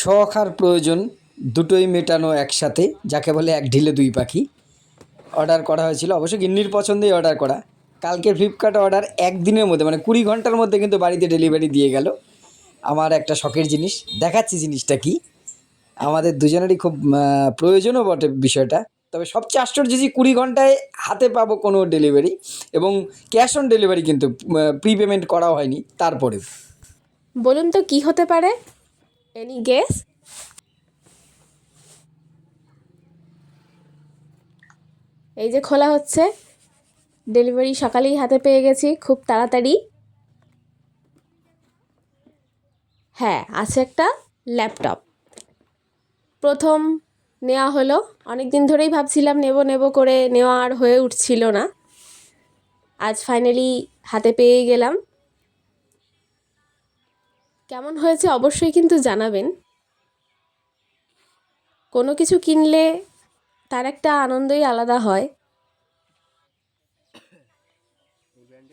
শখ আর প্রয়োজন দুটোই মেটানো একসাথে, যাকে বলে এক ঢিলে দুই পাখি। অর্ডার করা হয়েছিল, অবশ্য গিন্নির পছন্দেই অর্ডার করা। কালকে ফ্লিপকার্ট অর্ডার একদিনের মধ্যে মানে কুড়ি ঘণ্টার মধ্যে কিন্তু বাড়িতে ডেলিভারি দিয়ে গেল। আমার একটা শখের জিনিস, দেখাচ্ছি জিনিসটা কি? আমাদের দুজনেরই খুব প্রয়োজনও বটে বিষয়টা। তবে সবচেয়ে আশ্চর্য যে কুড়ি ঘন্টায় হাতে পাবো কোনো ডেলিভারি এবং ক্যাশ অন ডেলিভারি কিন্তু প্রি পেমেন্ট করা হয়নি, তারপরেও। বলুন তো কি হতে পারে? এনি গেস এই যে খোলা হচ্ছে। ডেলিভারি সকালেই হাতে পেয়ে গেছি, খুব তাড়াতাড়ি। হ্যাঁ আছে একটা ল্যাপটপ প্রথম নেওয়া হলো। অনেক দিন ধরেই ভাবছিলাম নেব নেব করে নেওয়া আর হয়ে উঠছিল না। আজ ফাইনালি হাতে পেয়ে গেলাম। কেমন হয়েছে অবশ্যই কিন্তু জানাবেন। কোনো কিছু কিনলে তার একটা আনন্দই আলাদা হয়।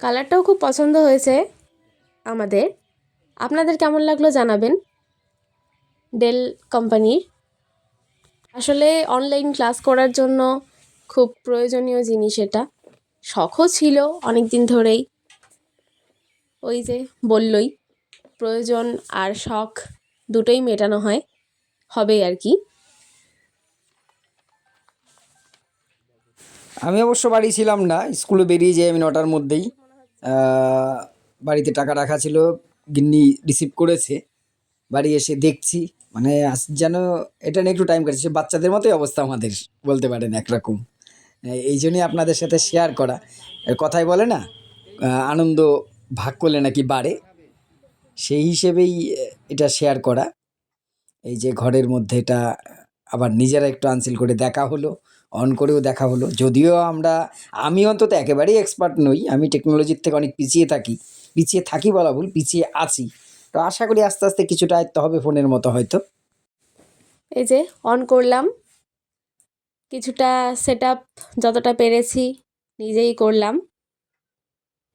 কালারটাও খুব পছন্দ হয়েছে আমাদের। আপনাদের কেমন লাগল জানাবেন ডেল কোম্পানির। আসলে অনলাইন ক্লাস করার জন্য খুব প্রয়োজনীয় জিনিস এটা। শখও ছিল অনেক দিন ধরেই। ওই যে বললই। প্রয়োজন আর শখ দুটোই মেটানো হয় হবে আর কি। আমি অবশ্য বাড়ি ছিলাম না, স্কুলে বেরিয়ে যাই আমি নটার মধ্যেই। বাড়িতে টাকা রাখা ছিল, গিন্নি রিসিভ করেছে। বাড়ি এসে দেখছি মানে যেন এটা নিয়ে একটু টাইম কাটছে বাচ্চাদের মতোই অবস্থা আমাদের, বলতে পারেন একরকম। এই জন্যই আপনাদের সাথে শেয়ার করা। কথাই বলে না আনন্দ ভাগ করলে নাকি বাড়ে। সেই হিসেবেই এটা শেয়ার করা। এই যে ঘরের মধ্যে এটা আবার নিজেরা একটু আনসিল করে দেখা হলো অন করেও দেখা হলো। যদিও আমরা, আমি অন্তত একেবারেই এক্সপার্ট নই, আমি টেকনোলজির থেকে অনেক পিছিয়ে থাকি। পিছিয়ে থাকি বলা ভুল, পিছিয়ে আছি। তো আশা করি আস্তে আস্তে কিছুটা আয়ত্ত হবে ফোনের মতো হয়তো। এই যে অন করলাম। কিছুটা সেট আপ যতটা পেরেছি, নিজেই করলাম।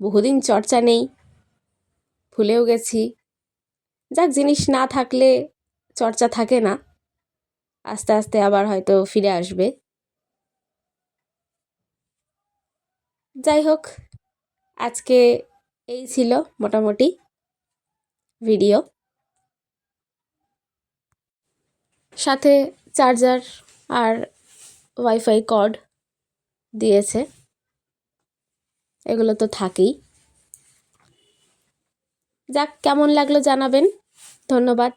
বহুদিন চর্চা নেই। ভুলেও গেছি। যাক, জিনিস না থাকলে চর্চা থাকে না। আস্তে আস্তে আবার হয়তো ফিরে আসবে। যাই হোক, আজকে এই ছিল মোটামুটি ভিডিও। সাথে চার্জার আর ওয়াইফাই কর্ড দিয়েছে। এগুলো তো থাকেই। যাক কেমন লাগল জানাবেন। ধন্যবাদ।